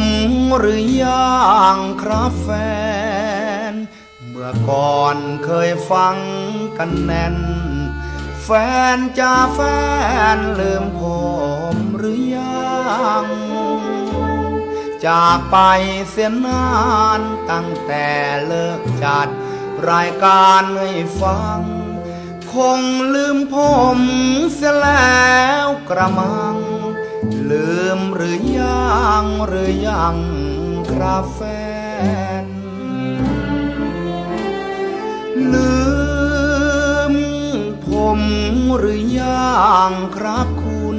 มหรือย่างครับแฟน เมื่อก่อนเคยฟังกันแน่น แฟนจ้าแฟนลืมผมหรือยังจากไปเสียนานตั้งแต่เลิกจัด รายการให้ฟัง คงลืมผมเสียแล้วกระมัง ลืมหรือยังหรือยังครับแฟน ลืมผมหรือยังครับคุณ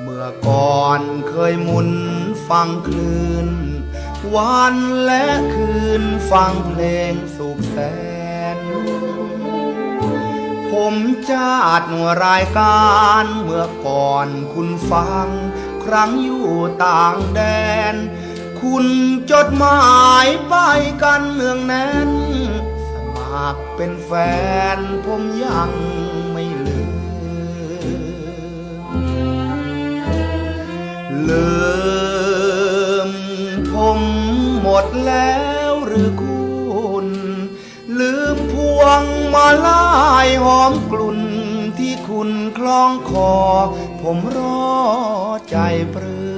เมื่อก่อนเคยมุนฟังคลื่นวันและคืนฟังเพลงสุขแสน ผมจะอัดรายการเมื่อก่อนคุณฟัง ครั้งอยู่ต่างแดน คุณจดหมายไปกันเนืองแน่น สมัครเป็นแฟนผมยังไม่ลืมลืมผมหมดแล้วหรือคุณ ลายหอมกลุ่นที่คุณคล้องคอ ผมรอใจปลื้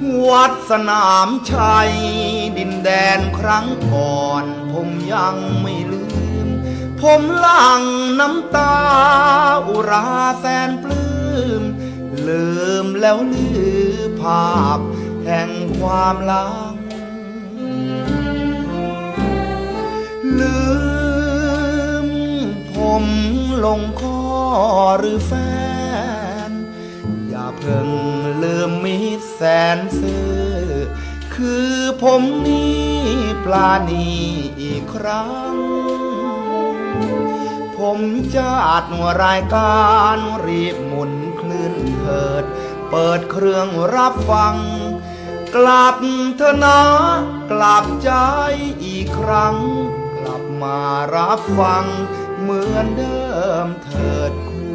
มวัดสนามชัย ดินแดนครั้งก่อน ผมยังไม่ลืม ผมหลั่งน้ำตา อุราแสนปลื้ม ลืมแล้วลือภาพ แห่งความลัง ลงคอหรือแฟน อย่าเพิ่งลืมมิตรแสนซื่อคือผมนี่ปลาณีอีกครั้ง ผมจะอัดรายการรีบหมุนคลื่นเถิด เปิดเครื่องรับฟัง กลับเถอนะ กลับใจอีกครั้ง กลับมารับฟัง เหมือนเดิมเถิดคุณ